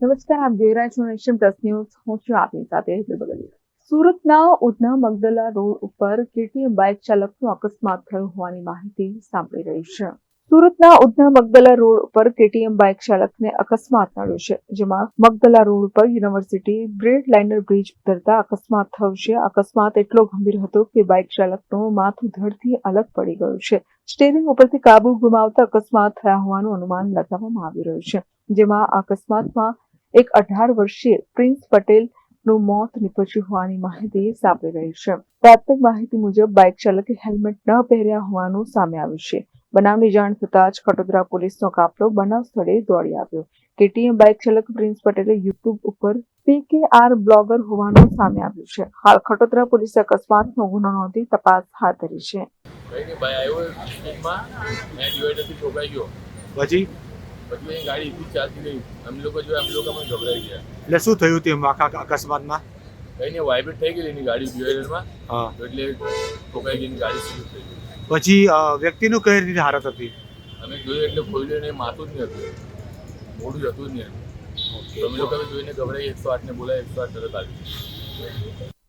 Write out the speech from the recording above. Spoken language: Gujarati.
નમસ્કાર, આપ જોઈ રહ્યા છો નેશન પ્લસ ન્યૂઝ. હું છું આપની સાથે સુરતના ઉધના મગદલા રોડ ઉપર કેટીએમ બાઇક ચાલકનો અકસ્માત થયો હોવાની માહિતી સાંભળી રહી છે. સુરતના ઉધના મગદલા રોડ ઉપર કેટીએમ બાઇક ચાલકને અકસ્માત નડ્યો છે, જેમાં મગદલા રોડ ઉપર યુનિવર્સિટી બ્રેડ લાઇનર બ્રિજ ઉતરતા અકસ્માત થયો છે. અકસ્માત એટલો ગંભીર હતો કે બાઇક ચાલકનું માથું ધડથી અલગ પડી ગયું છે. સ્ટેરિંગ ઉપરથી કાબુ ગુમાવતા અકસ્માત થયા હોવાનું અનુમાન લગાવવામાં આવી રહ્યું છે, જેમાં અકસ્માતમાં એક અઢાર વર્ષીય પ્રિન્સ પટેલનું મોત નીપજ્યું હોવાની માહિતી સાંભળી રહી છે. પ્રાથમિક માહિતી મુજબ બાઇક ચાલકે હેલ્મેટ ન પહેર્યા હોવાનું સામે આવ્યું છે. બનાવની જાણ થતાં જ ખટોદરા પોલીસનો કાફલો બનાવ સ્થળે દોડી આવ્યો. કેટીએમ બાઇક ચાલક પ્રિન્સ પટેલે યુટ્યુબ ઉપર પીકેઆર બ્લોગર હોવાનું સામે આવ્યું છે. હાલ ખટોદરા પોલીસે અકસ્માતનો ગુનો નોંધી તપાસ હાથ ધરી છે. પછી? પછી એની ગાડી ઊભી ચાલતી ગઈ અમે લોકો જોયા અમે લોકો પણ ગભરાઈ ગયા. એટલે શું થયું તેમ આખા અકસ્માતમાં? કઈ નહીં વાઇબ્રેટ થઈ ગઈ એની ગાડી ડિવાઈડરમાં હા. એટલે ઠોકાઈ ગઈ ગાડી સ્લીપ થઈ ગઈ. પછી વ્યક્તિનું કઈ રીતે હાલત હતી? અમે જોયું એટલે ખોલ્યું લઈને માથું જ નહીં હતું. મોઢું જ હતું જ નહીં. અમે લોકો જોઈને ગભરાઈ એકસો આઠને બોલાય એકસો આઠ તરત આવી